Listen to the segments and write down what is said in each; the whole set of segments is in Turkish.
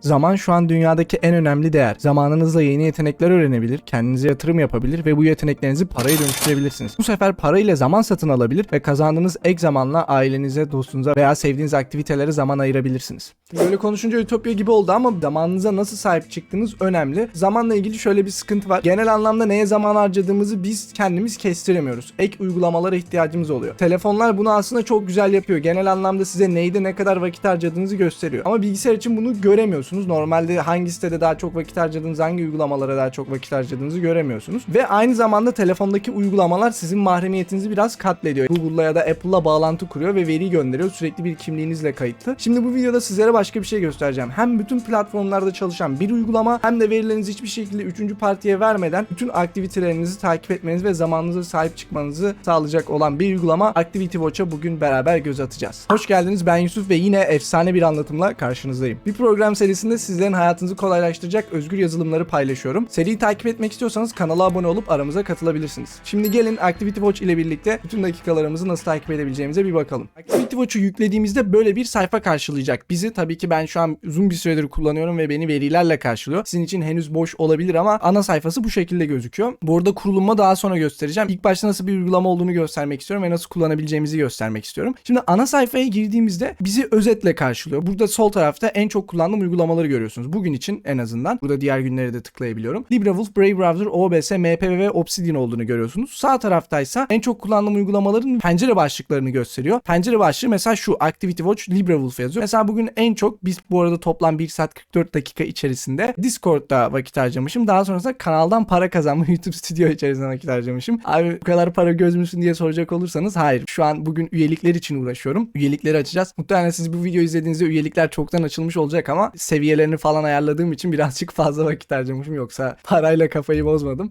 Zaman şu an dünyadaki en önemli değer. Zamanınızla yeni yetenekler öğrenebilir, kendinize yatırım yapabilir ve bu yeteneklerinizi paraya dönüştürebilirsiniz. Bu sefer parayla zaman satın alabilir ve kazandığınız ek zamanla ailenize, dostunuza veya sevdiğiniz aktivitelere zaman ayırabilirsiniz. Böyle konuşunca ütopya gibi oldu ama zamanınıza nasıl sahip çıktığınız önemli. Zamanla ilgili şöyle bir sıkıntı var. Genel anlamda neye zaman harcadığımızı biz kendimiz kestiremiyoruz. Ek uygulamalara ihtiyacımız oluyor. Telefonlar bunu aslında çok güzel yapıyor. Genel anlamda size neyde ne kadar vakit harcadığınızı gösteriyor. Ama bilgisayar için bunu göremiyorsunuz. Normalde hangi sitede daha çok vakit harcadığınızı, hangi uygulamalara daha çok vakit harcadığınızı göremiyorsunuz. Ve aynı zamanda telefondaki uygulamalar sizin mahremiyetinizi biraz katlediyor. Google'la ya da Apple'la bağlantı kuruyor ve veri gönderiyor. Sürekli bir kimliğinizle kayıtlı. Şimdi bu videoda sizlere başka bir şey göstereceğim. Hem bütün platformlarda çalışan bir uygulama hem de verilerinizi hiçbir şekilde üçüncü partiye vermeden bütün aktivitelerinizi takip etmeniz ve zamanınıza sahip çıkmanızı sağlayacak olan bir uygulama Activity Watch'a bugün beraber göz atacağız. Hoş geldiniz ben Yusuf ve yine efsane bir anlatımla karşınızdayım. Bir program serisinde sizlerin hayatınızı kolaylaştıracak özgür yazılımları paylaşıyorum. Seriyi takip etmek istiyorsanız kanala abone olup aramıza katılabilirsiniz. Şimdi gelin Activity Watch ile birlikte bütün dakikalarımızı nasıl takip edebileceğimize bir bakalım. Activity Watch'u yüklediğimizde böyle bir sayfa karşılayacak. Bizi tabii ki ben şu an uzun bir süredir kullanıyorum ve beni verilerle karşılıyor. Sizin için henüz boş olabilir ama ana sayfası bu şekilde gözüküyor. Bu arada kuruluma daha sonra göstereceğim. İlk başta nasıl bir uygulama olduğunu göstermek istiyorum ve nasıl kullanabileceğimizi göstermek istiyorum. Şimdi ana sayfaya girdiğimizde bizi özetle karşılıyor. Burada sol tarafta en çok kullandığım uygulamaları görüyorsunuz. Bugün için en azından. Burada diğer günleri de tıklayabiliyorum. LibreWolf, Brave Browser, OBS, MPV ve Obsidian olduğunu görüyorsunuz. Sağ taraftaysa en çok kullandığım uygulamaların pencere başlıklarını gösteriyor. Pencere başlığı mesela şu Activity Watch LibreWolf yazıyor. Mesela bugün en çok biz bu arada toplam 1 saat 44 dakika içerisinde Discord'da vakit harcamışım. Daha sonrasında kanaldan para kazanma YouTube Studio içerisinde vakit harcamışım. Abi bu kadar para göz müsün diye soracak olursanız hayır. Şu an bugün üyelikler için uğraşıyorum. Üyelikleri açacağız. Muhtemelen siz bu videoyu izlediğinizde üyelikler çoktan açılmış olacak ama seviyelerini falan ayarladığım için birazcık fazla vakit harcamışım. Yoksa parayla kafayı bozmadım.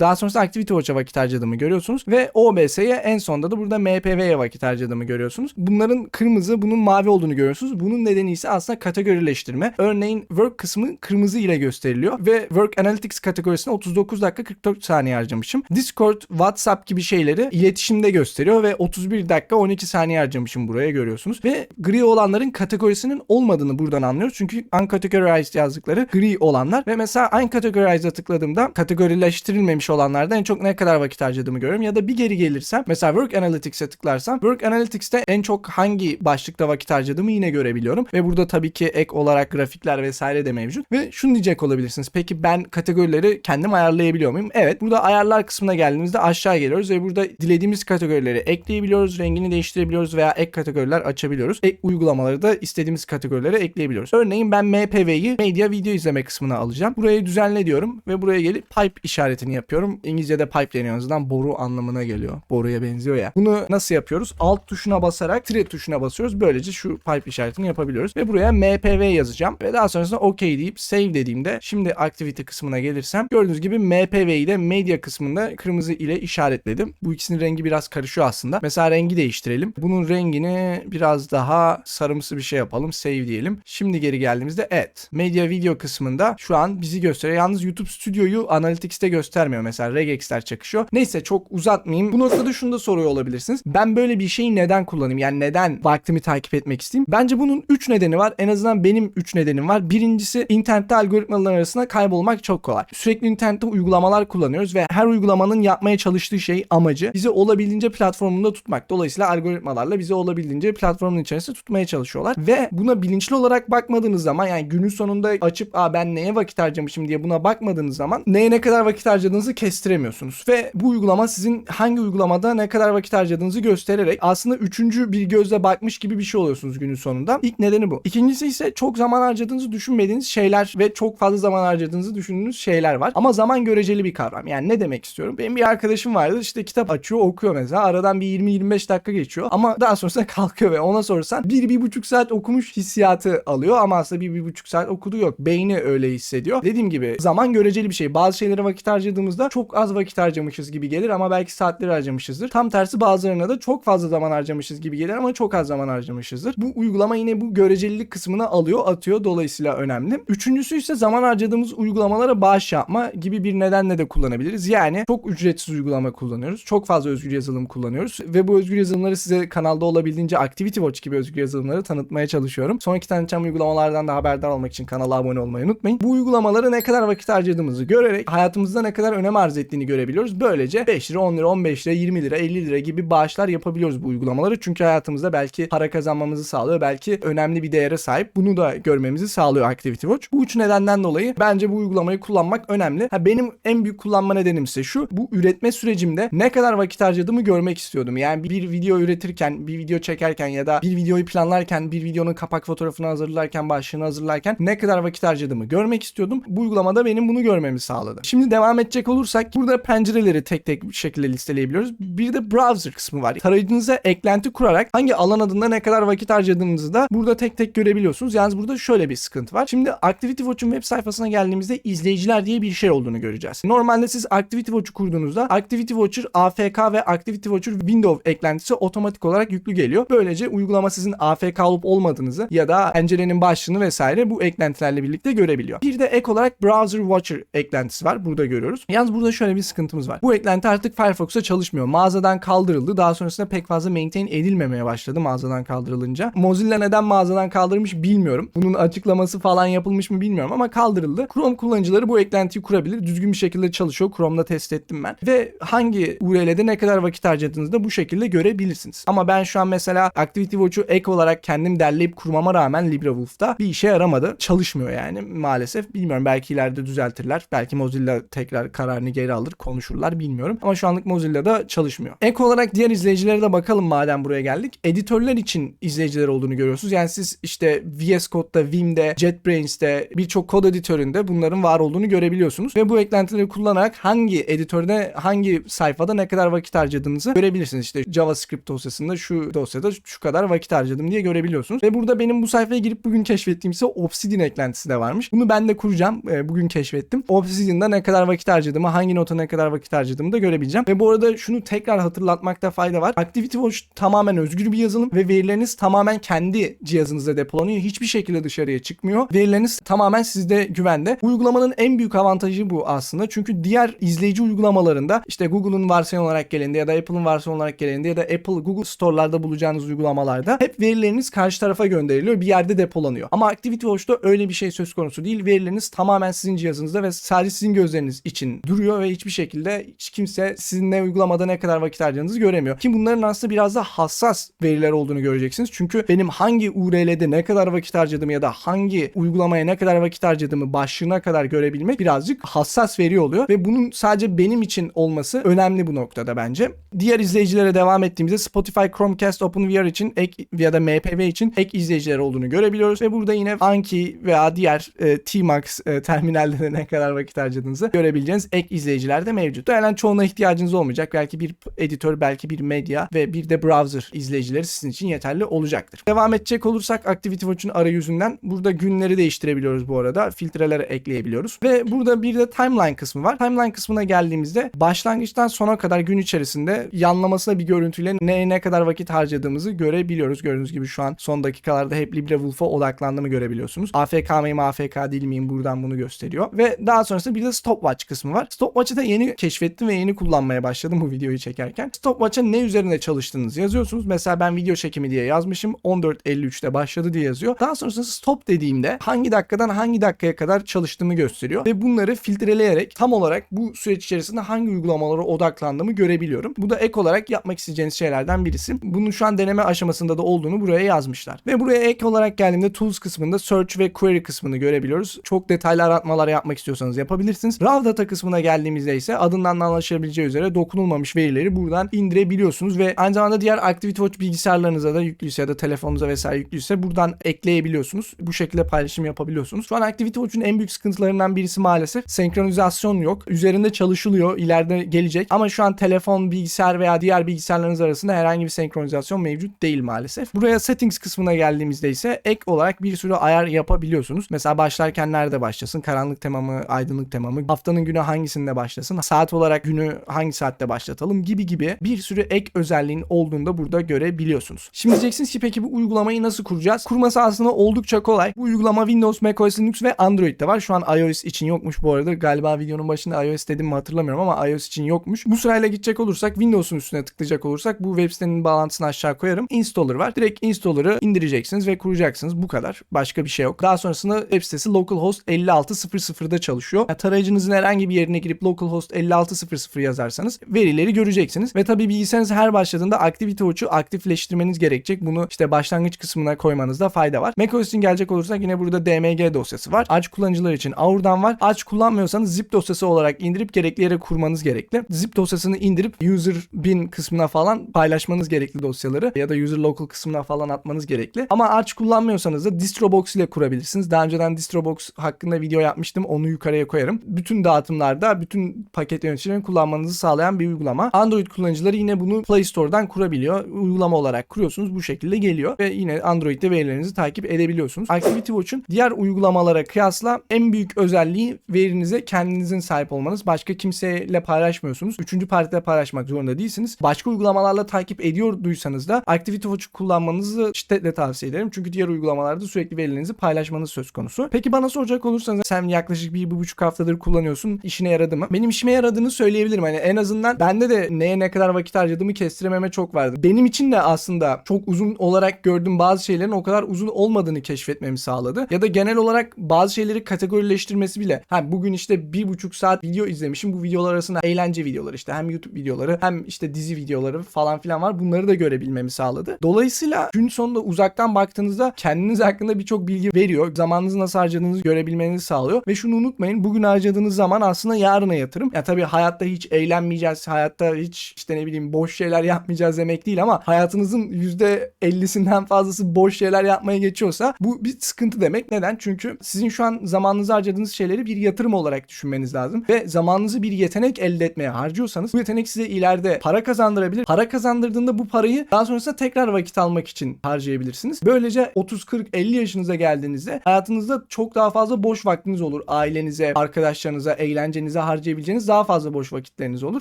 Daha sonrasında Activity Watch'a vakit harcadığımı görüyorsunuz. Ve OBS'ye en sonda da burada MPV'ye vakit harcadığımı görüyorsunuz. Bunların kırmızı, bunun mavi olduğunu görüyorsunuz. Bunun nedeni ise aslında kategorileştirme. Örneğin Work kısmı kırmızı ile gösteriliyor. Ve Work Analytics kategorisine 39 dakika 44 saniye harcamışım. Discord, WhatsApp gibi şeyleri iletişimde gösteriyor ve 31 dakika 12 saniye harcamışım buraya görüyorsunuz. Ve gri olanların kategorisinin olmadığını buradan anlıyoruz. Çünkü uncategorized yazdıkları gri olanlar. Ve mesela uncategorized'a tıkladığımda kategorileştirilmemiş olanlarda en çok ne kadar vakit harcadığımı görüyorum. Ya da bir geri gelirsem mesela Work Analytics'e tıklarsam Work Analytics'te en çok hangi başlıkta vakit harcadığımı yine görebiliyorum. Ve burada tabii ki ek olarak grafikler vesaire de mevcut. Ve şunu diyecek olabilirsiniz. Peki ben kategorileri kendim ayarlayabiliyor muyum? Evet. Burada ayarlar kısmına geldiğimizde aşağı geliyoruz ve burada dilediğimiz kategorileri ekleyebiliyoruz, rengini değiştirebiliyoruz veya ek kategoriler açabiliyoruz. Ek uygulamaları da istediğimiz kategorilere ekleyebiliyoruz. Örneğin ben MPV'yi medya video izleme kısmına alacağım. Burayı düzenle diyorum ve buraya gelip pipe işaretini yapıyorum. İngilizce'de pipe deniyor en azından boru anlamına geliyor. Boruya benziyor ya. Bunu nasıl yapıyoruz? Alt tuşuna basarak tire tuşuna basıyoruz. Böylece şu pipe işaretini yapabiliyoruz. Ve buraya MPV yazacağım. Ve daha sonrasında OK deyip save dediğimde şimdi activity kısmına gelirsem gördüğünüz gibi MPV'yi de medya kısmında kırmızı ile işaretledim. Bu ikisinin rengi biraz karışıyor aslında. Mesela rengi değiştirelim. Bunun rengini biraz daha sarımsı bir şey yapalım. Save diyelim. Şimdi geri geldiğimizde evet. Medya video kısmında şu an bizi gösteriyor. Yalnız YouTube Studio'yu Analytics'te göstermiyor. Mesela regexler çakışıyor. Neyse çok uzatmayayım. Bu noktada şunu da soruyor olabilirsiniz. Ben böyle bir şeyi neden kullanayım? Yani neden vaktimi takip etmek isteyeyim? Bence bunun 3 nedeni var. En azından benim 3 nedenim var. Birincisi internette algoritmalar arasında kaybolmak çok kolay. Sürekli internette uygulamalar kullanıyoruz ve her uygulamanın yapmaya çalıştığı şey amacı bizi olabildiğince platformunda tutmak. Dolayısıyla algoritmalarla bizi olabildiğince platformun içerisinde tutmaya çalışıyorlar. Ve buna bilinçli olarak bakmadığınız zaman yani günün sonunda açıp Aa, ben neye vakit harcamışım diye buna bakmadığınız zaman neye ne kadar vakit harcadığınızı kestiremiyorsunuz. Ve bu uygulama sizin hangi uygulamada ne kadar vakit harcadığınızı göstererek aslında üçüncü bir gözle bakmış gibi bir şey oluyorsunuz günün sonunda. İlk nedeni bu. İkincisi ise çok zaman harcadığınızı düşünmediğiniz şeyler ve çok fazla zaman harcadığınızı düşündüğünüz şeyler var. Ama zaman göreceli bir kavram. Yani ne demek istiyorum? Benim bir arkadaşım vardı işte kitap açıyor okuyor mesela. Aradan bir 20-25 dakika geçiyor. Ama daha sonrasında kalkıyor ve ona sorsan bir, bir buçuk saat okumuş hissiyatı alıyor. Ama aslında bir, bir buçuk saat okudu yok. Beyni öyle hissediyor. Dediğim gibi zaman göreceli bir şey. Bazı şeylere vakit harcadığımızda baktığımızda çok az vakit harcamışız gibi gelir ama belki saatleri harcamışızdır. Tam tersi bazılarına da çok fazla zaman harcamışız gibi gelir ama çok az zaman harcamışızdır. Bu uygulama yine bu görecelilik kısmını alıyor, atıyor. Dolayısıyla önemli. Üçüncüsü ise zaman harcadığımız uygulamalara bağış yapma gibi bir nedenle de kullanabiliriz. Yani çok ücretsiz uygulama kullanıyoruz. Çok fazla özgür yazılım kullanıyoruz ve bu özgür yazılımları size kanalda olabildiğince Activity Watch gibi özgür yazılımları tanıtmaya çalışıyorum. Sonraki tanıtacağım uygulamalardan da haberdar olmak için kanala abone olmayı unutmayın. Bu uygulamaları ne kadar vakit harcadığımızı görerek hayatımızda ne kadar önem arz ettiğini görebiliyoruz. Böylece 5 lira, 10 lira, 15 lira, 20 lira, 50 lira gibi bağışlar yapabiliyoruz bu uygulamaları. Çünkü hayatımızda belki para kazanmamızı sağlıyor. Belki önemli bir değere sahip. Bunu da görmemizi sağlıyor Activity Watch. Bu üç nedenden dolayı bence bu uygulamayı kullanmak önemli. Ha, benim en büyük kullanma nedenim ise şu. Bu üretme sürecimde ne kadar vakit harcadığımı görmek istiyordum. Yani bir video üretirken, bir video çekerken ya da bir videoyu planlarken, bir videonun kapak fotoğrafını hazırlarken, başlığını hazırlarken ne kadar vakit harcadığımı görmek istiyordum. Bu uygulamada benim bunu görmemi sağladı. Şimdi devam edecek olursak burada pencereleri tek tek bir şekilde listeleyebiliyoruz. Bir de browser kısmı var. Tarayıcınıza eklenti kurarak hangi alan adında ne kadar vakit harcadığınızı da burada tek tek görebiliyorsunuz. Yalnız burada şöyle bir sıkıntı var. Şimdi Activity Watch'un web sayfasına geldiğimizde izleyiciler diye bir şey olduğunu göreceğiz. Normalde siz Activity Watch'u kurduğunuzda Activity Watcher AFK ve Activity Watcher Window eklentisi otomatik olarak yüklü geliyor. Böylece uygulama sizin AFK olup olmadığınızı ya da pencerenin başlığını vesaire bu eklentilerle birlikte görebiliyor. Bir de ek olarak Browser Watcher eklentisi var. Burada görüyoruz. Yalnız burada şöyle bir sıkıntımız var. Bu eklenti artık Firefox'a çalışmıyor. Mağazadan kaldırıldı. Daha sonrasında pek fazla maintain edilmemeye başladı mağazadan kaldırılınca. Mozilla neden mağazadan kaldırmış bilmiyorum. Bunun açıklaması falan yapılmış mı bilmiyorum ama kaldırıldı. Chrome kullanıcıları bu eklentiyi kurabilir. Düzgün bir şekilde çalışıyor. Chrome'da test ettim ben. Ve hangi URL'de ne kadar vakit harcadığınızı da bu şekilde görebilirsiniz. Ama ben şu an mesela Activity Watch'u ek olarak kendim derleyip kurmama rağmen LibreWolf'ta bir işe yaramadı. Çalışmıyor yani maalesef. Bilmiyorum belki ileride düzeltirler. Belki Mozilla tekrar kararını geri alır, konuşurlar bilmiyorum. Ama şu anlık Mozilla'da çalışmıyor. Ek olarak diğer izleyicilere de bakalım madem buraya geldik. Editörler için izleyiciler olduğunu görüyorsunuz. Yani siz işte VS Code'da, Vim'de, JetBrainz'de birçok kod editöründe bunların var olduğunu görebiliyorsunuz. Ve bu eklentileri kullanarak hangi editörde, hangi sayfada ne kadar vakit harcadığınızı görebilirsiniz. İşte JavaScript dosyasında şu dosyada şu kadar vakit harcadım diye görebiliyorsunuz. Ve burada benim bu sayfaya girip bugün keşfettiğim ise Obsidian eklentisi de varmış. Bunu ben de kuracağım. E, bugün keşfettim. Obsidian'da ne kadar vakit harcadığımı, hangi nota ne kadar vakit harcadığımı da görebileceğim. Ve bu arada şunu tekrar hatırlatmakta fayda var. Activity Watch tamamen özgür bir yazılım ve verileriniz tamamen kendi cihazınızda depolanıyor. Hiçbir şekilde dışarıya çıkmıyor. Verileriniz tamamen sizde güvende. Uygulamanın en büyük avantajı bu aslında. Çünkü diğer izleyici uygulamalarında işte Google'un varsayılan olarak gelende ya da Apple'ın varsayılan olarak gelende ya da Apple Google Store'larda bulacağınız uygulamalarda hep verileriniz karşı tarafa gönderiliyor. Bir yerde depolanıyor. Ama Activity Watch'ta öyle bir şey söz konusu değil. Verileriniz tamamen sizin cihazınızda ve sadece sizin gözleriniz için duruyor ve hiçbir şekilde hiç kimse sizin ne uygulamada ne kadar vakit harcadığınızı göremiyor. Ki bunların aslında biraz da hassas veriler olduğunu göreceksiniz. Çünkü benim hangi URL'de ne kadar vakit harcadığımı ya da hangi uygulamaya ne kadar vakit harcadığımı başlığına kadar görebilmek birazcık hassas veri oluyor ve bunun sadece benim için olması önemli bu noktada bence. Diğer izleyicilere devam ettiğimizde Spotify, Chromecast, OpenVR için ek ya da MPV için ek izleyiciler olduğunu görebiliyoruz ve burada yine Anki veya diğer e, Tmax e, terminalde ne kadar vakit harcadığınızı görebileceğiniz ek izleyiciler de mevcut. Yani çoğuna ihtiyacınız olmayacak. Belki bir editör, belki bir medya ve bir de browser izleyicileri sizin için yeterli olacaktır. Devam edecek olursak Activity Watch'un arayüzünden burada günleri değiştirebiliyoruz bu arada. Filtreleri ekleyebiliyoruz. Ve burada bir de timeline kısmı var. Timeline kısmına geldiğimizde başlangıçtan sona kadar gün içerisinde yanlamasına bir görüntüyle ne ne kadar vakit harcadığımızı görebiliyoruz. Gördüğünüz gibi şu an son dakikalarda hep LibreWolf'a odaklandığımı görebiliyorsunuz. AFK mıyım AFK değil miyim buradan bunu gösteriyor. Ve daha sonrasında bir de stopwatch kısmı var. Stopwatch'ı da yeni keşfettim ve yeni kullanmaya başladım bu videoyu çekerken. Stopwatch'a ne üzerine çalıştığınızı yazıyorsunuz. Mesela ben video çekimi diye yazmışım. 14.53'te başladı diye yazıyor. Daha sonrasında stop dediğimde hangi dakikadan hangi dakikaya kadar çalıştığımı gösteriyor. Ve bunları filtreleyerek tam olarak bu süreç içerisinde hangi uygulamalara odaklandığımı görebiliyorum. Bu da ek olarak yapmak isteyeceğiniz şeylerden birisi. Bunun şu an deneme aşamasında da olduğunu buraya yazmışlar. Ve buraya ek olarak geldiğimde tools kısmında search ve query kısmını görebiliyoruz. Çok detaylı aratmalar yapmak istiyorsanız yapabilirsiniz. Raw data kısmına geldiğimizde ise adından da anlaşılabileceği üzere dokunulmamış verileri buradan indirebiliyorsunuz ve aynı zamanda diğer Activity Watch bilgisayarlarınıza da yüklüyse ya da telefonunuza vesaire yüklüyse buradan ekleyebiliyorsunuz. Bu şekilde paylaşım yapabiliyorsunuz. Şu an Activity Watch'un en büyük sıkıntılarından birisi maalesef senkronizasyon yok. Üzerinde çalışılıyor. ileride gelecek. Ama şu an telefon, bilgisayar veya diğer bilgisayarlarınız arasında herhangi bir senkronizasyon mevcut değil maalesef. Buraya settings kısmına geldiğimizde ise ek olarak bir sürü ayar yapabiliyorsunuz. Mesela başlarken nerede başlasın? Karanlık tema mı, aydınlık tema mı? Haftanın günü hangi hangisinde başlasın, saat olarak günü hangi saatte başlatalım gibi gibi bir sürü ek özelliğin olduğunu da burada görebiliyorsunuz. Şimdi diyeceksiniz ki peki bu uygulamayı nasıl kuracağız? Kurması aslında oldukça kolay. Bu uygulama Windows, macOS, Linux ve Android'de var. Şu an iOS için yokmuş bu arada. Galiba videonun başında iOS dedim mi hatırlamıyorum ama iOS için yokmuş. Bu sırayla gidecek olursak Windows'un üstüne tıklayacak olursak bu web sitenin bağlantısını aşağı koyarım. Installer var. Direkt installer'ı indireceksiniz ve kuracaksınız. Bu kadar. Başka bir şey yok. Daha sonrasında web sitesi localhost 5600'da çalışıyor. Yani tarayıcınızın herhangi bir yerine girip localhost 5600 yazarsanız verileri göreceksiniz. Ve tabii bilgisayarınız her başladığında Activity Watch'u aktifleştirmeniz gerekecek. Bunu işte başlangıç kısmına koymanızda fayda var. macOS gelecek olursak yine burada DMG dosyası var. Aç kullanıcılar için Aur'dan var. Aç kullanmıyorsanız zip dosyası olarak indirip gerekli yere kurmanız gerekli. Zip dosyasını indirip user bin kısmına falan paylaşmanız gerekli dosyaları ya da user local kısmına falan atmanız gerekli. Ama aç kullanmıyorsanız da DistroBox ile kurabilirsiniz. Daha önceden DistroBox hakkında video yapmıştım. Onu yukarıya koyarım. Bütün dağıtımlarda bütün paket yöneticilerini kullanmanızı sağlayan bir uygulama. Android kullanıcıları yine bunu Play Store'dan kurabiliyor. Uygulama olarak kuruyorsunuz. Bu şekilde geliyor ve yine Android'de verilerinizi takip edebiliyorsunuz. Activity Watch'un diğer uygulamalara kıyasla en büyük özelliği verinize kendinizin sahip olmanız. Başka kimseyle paylaşmıyorsunuz. Üçüncü partide paylaşmak zorunda değilsiniz. Başka uygulamalarla takip ediyorduysanız da Activity Watch'u kullanmanızı şiddetle tavsiye ederim. Çünkü diğer uygulamalarda sürekli verilerinizi paylaşmanız söz konusu. Peki bana soracak olursanız sen yaklaşık bir, bir buçuk haftadır kullanıyorsun. İşine yaradı mı? Benim işime yaradığını söyleyebilirim. Hani en azından bende de neye ne kadar vakit harcadığımı kestirememe çok vardı. Benim için de aslında çok uzun olarak gördüğüm bazı şeylerin o kadar uzun olmadığını keşfetmemi sağladı. Ya da genel olarak bazı şeyleri kategorileştirmesi bile. Ha bugün işte bir buçuk saat video izlemişim. Bu videolar arasında eğlence videoları işte hem YouTube videoları hem işte dizi videoları falan filan var. Bunları da görebilmemi sağladı. Dolayısıyla gün sonunda uzaktan baktığınızda kendiniz hakkında birçok bilgi veriyor. Zamanınızı nasıl harcadığınızı görebilmenizi sağlıyor. Ve şunu unutmayın. Bugün harcadığınız zaman aslında yarına yatırım. Ya tabii hayatta hiç eğlenmeyeceğiz. Hayatta hiç işte ne bileyim boş şeyler yapmayacağız demek değil ama hayatınızın %50'sinden fazlası boş şeyler yapmaya geçiyorsa bu bir sıkıntı demek. Neden? Çünkü sizin şu an zamanınızı harcadığınız şeyleri bir yatırım olarak düşünmeniz lazım. Ve zamanınızı bir yetenek elde etmeye harcıyorsanız bu yetenek size ileride para kazandırabilir. Para kazandırdığında bu parayı daha sonrasında tekrar vakit almak için harcayabilirsiniz. Böylece 30, 40, 50 yaşınıza geldiğinizde hayatınızda çok daha fazla boş vaktiniz olur. Ailenize, arkadaşlarınıza, eğlencenize harcayabileceğiniz daha fazla boş vakitleriniz olur.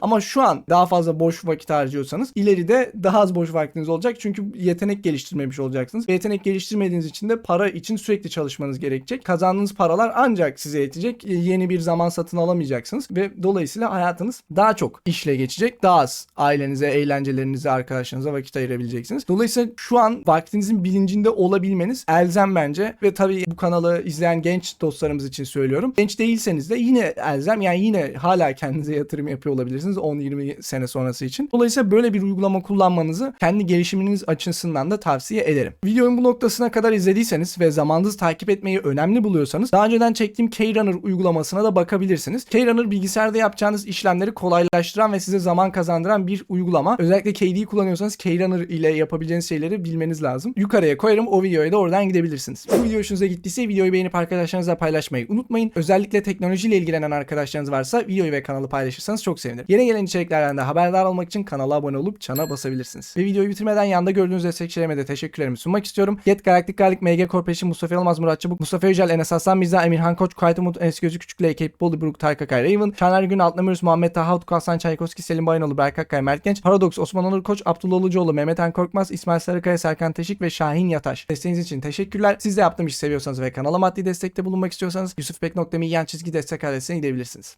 Ama şu an daha fazla boş vakit harcıyorsanız ileride daha az boş vaktiniz olacak. Çünkü yetenek geliştirmemiş olacaksınız. Ve yetenek geliştirmediğiniz için de para için sürekli çalışmanız gerekecek. Kazandığınız paralar ancak size yetecek. Yeni bir zaman satın alamayacaksınız ve dolayısıyla hayatınız daha çok işle geçecek. Daha az ailenize, eğlencelerinize, arkadaşlarınıza vakit ayırabileceksiniz. Dolayısıyla şu an vaktinizin bilincinde olabilmeniz elzem bence ve tabii bu kanalı izleyen genç dostlarımız için söylüyorum. Genç değilseniz de yine elzem yani yine hala kendinize yatırım yapıyor olabilirsiniz 10-20 sene sonrası için. Dolayısıyla böyle bir uygulama kullanmanızı kendi gelişiminiz açısından da tavsiye ederim. Videonun bu noktasına kadar izlediyseniz ve zamanınızı takip etmeyi önemli buluyorsanız daha önceden çektiğim Keyrunner uygulamasına da bakabilirsiniz. Keyrunner bilgisayarda yapacağınız işlemleri kolaylaştıran ve size zaman kazandıran bir uygulama. Özellikle KD'yi kullanıyorsanız Keyrunner ile yapabileceğiniz şeyleri bilmeniz lazım. Yukarıya koyarım o videoya da oradan gidebilirsiniz. Bu video hoşunuza gittiyse videoyu beğenip arkadaşlarınızla paylaşmayı unutmayın. Özellikle teknolojiyle ilgilenen arkadaşlarınız varsa videoyu ve kanalı paylaşırsanız çok sevinirim. Yeni gelen içeriklerden de haberdar olmak için kanala abone olup çana basabilirsiniz. Ve videoyu bitirmeden yanda gördüğünüz destekçilerime de teşekkürlerimi sunmak istiyorum. Yet Galaktik Garlic, MG Corporation, Mustafa Yılmaz, Murat Çabuk, Mustafa Yücel, Enes Aslan Mirza, Emirhan Koç, Kuayt Umut, Enes Gözü Küçükle, Ekip Bollybruk, Tarık Akay, Raven, Şaner Gün, Altnamürüz, Muhammed Taha Utku, Hasan Çaykovski, Selim Bayanoğlu, Berk Akkay, Mert Genç, Paradox, Osman Onur Koç, Abdullah Ulucuoğlu, Mehmet Han Korkmaz, İsmail Sarıkaya, Serkan Teşik ve Şahin Yataş. Desteğiniz için teşekkürler. Siz de yaptığım işi seviyorsanız ve kanala maddi destekte bulunmak istiyorsanız yusufbek.me yan çizgi destek adresine gidebilirsiniz.